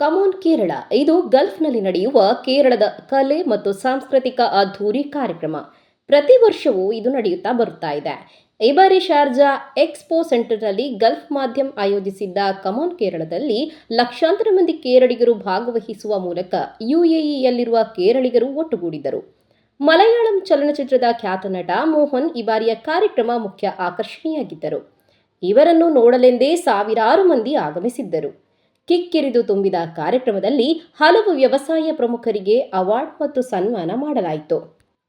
Come on Kerala, ಇದು ಗಲ್ಫ್ನಲ್ಲಿ ನಡೆಯುವ ಕೇರಳದ ಕಲೆ ಮತ್ತು ಸಾಂಸ್ಕೃತಿಕ ಅದ್ಧೂರಿ ಕಾರ್ಯಕ್ರಮ. ಪ್ರತಿ ವರ್ಷವೂ ಇದು ನಡೆಯುತ್ತಾ ಬರುತ್ತಾ ಇದೆ. ಈ ಬಾರಿ ಶಾರ್ಜಾ ಎಕ್ಸ್ಪೋ ಸೆಂಟರ್ನಲ್ಲಿ ಗಲ್ಫ್ ಮಾಧ್ಯಮ ಆಯೋಜಿಸಿದ್ದ ಕಮೋನ್ ಕೇರಳದಲ್ಲಿ ಲಕ್ಷಾಂತರ ಮಂದಿ ಕೇರಳಿಗರು ಭಾಗವಹಿಸುವ ಮೂಲಕ ಯುಎಇಯಲ್ಲಿರುವ ಕೇರಳಿಗರು ಒಟ್ಟುಗೂಡಿದರು. ಮಲಯಾಳಂ ಚಲನಚಿತ್ರದ ಖ್ಯಾತ ನಟ ಮೋಹನ್ ಈ ಬಾರಿಯ ಕಾರ್ಯಕ್ರಮ ಮುಖ್ಯ ಆಕರ್ಷಣೆಯಾಗಿದ್ದರು. ಇವರನ್ನು ನೋಡಲೆಂದೇ ಸಾವಿರಾರು ಮಂದಿ ಆಗಮಿಸಿದ್ದರು. ಕಿಕ್ಕಿರಿದು ತುಂಬಿದ ಕಾರ್ಯಕ್ರಮದಲ್ಲಿ ಹಲವು ವ್ಯವಸಾಯ ಪ್ರಮುಖರಿಗೆ ಅವಾರ್ಡ್ ಮತ್ತು ಸನ್ಮಾನ ಮಾಡಲಾಯಿತು.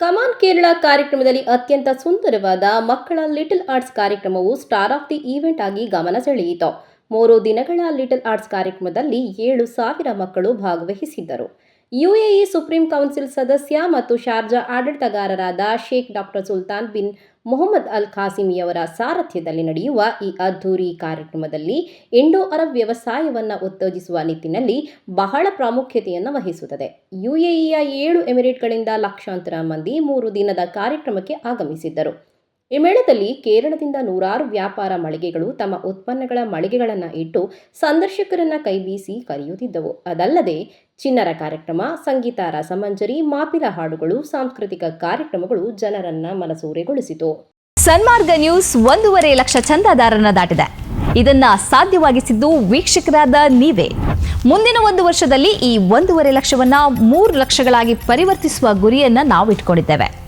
ಕಮಾನ್ ಕೇರಳ ಕಾರ್ಯಕ್ರಮದಲ್ಲಿ ಅತ್ಯಂತ ಸುಂದರವಾದ ಮಕ್ಕಳ ಲಿಟಲ್ ಆರ್ಟ್ಸ್ ಕಾರ್ಯಕ್ರಮವು ಸ್ಟಾರ್ ಆಫ್ ದಿ ಈವೆಂಟ್ ಆಗಿ ಗಮನ ಸೆಳೆಯಿತು. ಮೂರು ದಿನಗಳ ಲಿಟಲ್ ಆರ್ಟ್ಸ್ ಕಾರ್ಯಕ್ರಮದಲ್ಲಿ ಏಳು ಸಾವಿರ ಮಕ್ಕಳು ಭಾಗವಹಿಸಿದ್ದರು. ಯುಎಇ ಸುಪ್ರೀಂ ಕೌನ್ಸಿಲ್ ಸದಸ್ಯ ಮತ್ತು Sharjah ಆಡಳಿತಗಾರರಾದ Sheikh doctor Sultan bin Mohammed Al ಖಾಸಿಮಿಯವರ ಸಾರಥ್ಯದಲ್ಲಿ ನಡೆಯುವ ಈ ಅದ್ಧೂರಿ ಕಾರ್ಯಕ್ರಮದಲ್ಲಿ ಇಂಡೋ ಅರಬ್ ವ್ಯವಸಾಯವನ್ನು ಉತ್ತೇಜಿಸುವ ನಿಟ್ಟಿನಲ್ಲಿ ಬಹಳ ಪ್ರಾಮುಖ್ಯತೆಯನ್ನು ವಹಿಸುತ್ತದೆ. ಯುಎಇಯ ಏಳು ಎಮಿರೇಟ್ಗಳಿಂದ ಲಕ್ಷಾಂತರ ಮಂದಿ ಮೂರು ದಿನದ ಕಾರ್ಯಕ್ರಮಕ್ಕೆ ಆಗಮಿಸಿದ್ದರು. ಈ ಮೇಳದಲ್ಲಿ ಕೇರಳದಿಂದ ನೂರಾರು ವ್ಯಾಪಾರ ಮಳಿಗೆಗಳು ತಮ್ಮ ಉತ್ಪನ್ನಗಳ ಮಳಿಗೆಗಳನ್ನು ಇಟ್ಟು ಸಂದರ್ಶಕರನ್ನ ಕೈಬೀಸಿ ಕರೆಯುತ್ತಿದ್ದವು. ಅದಲ್ಲದೆ ಚಿನ್ನರ ಕಾರ್ಯಕ್ರಮ, ಸಂಗೀತ ರಸಮಂಜರಿ ಮಾಪಿಲ ಹಾಡುಗಳು, ಸಾಂಸ್ಕೃತಿಕ ಕಾರ್ಯಕ್ರಮಗಳು ಜನರನ್ನ ಮನಸೂರೆಗೊಳಿಸಿತು. ಸನ್ಮಾರ್ಗ ನ್ಯೂಸ್ ಒಂದೂವರೆ ಲಕ್ಷ ಚಂದಾದಾರನ ದಾಟಿದೆ. ಇದನ್ನ ಸಾಧ್ಯವಾಗಿಸಿದ್ದು ವೀಕ್ಷಕರಾದ ನೀವೇ. ಮುಂದಿನ ಒಂದು ವರ್ಷದಲ್ಲಿ ಈ ಒಂದೂವರೆ ಲಕ್ಷವನ್ನ ಮೂರು ಲಕ್ಷಗಳಾಗಿ ಪರಿವರ್ತಿಸುವ ಗುರಿಯನ್ನ ನಾವು ಇಟ್ಕೊಂಡಿದ್ದೇವೆ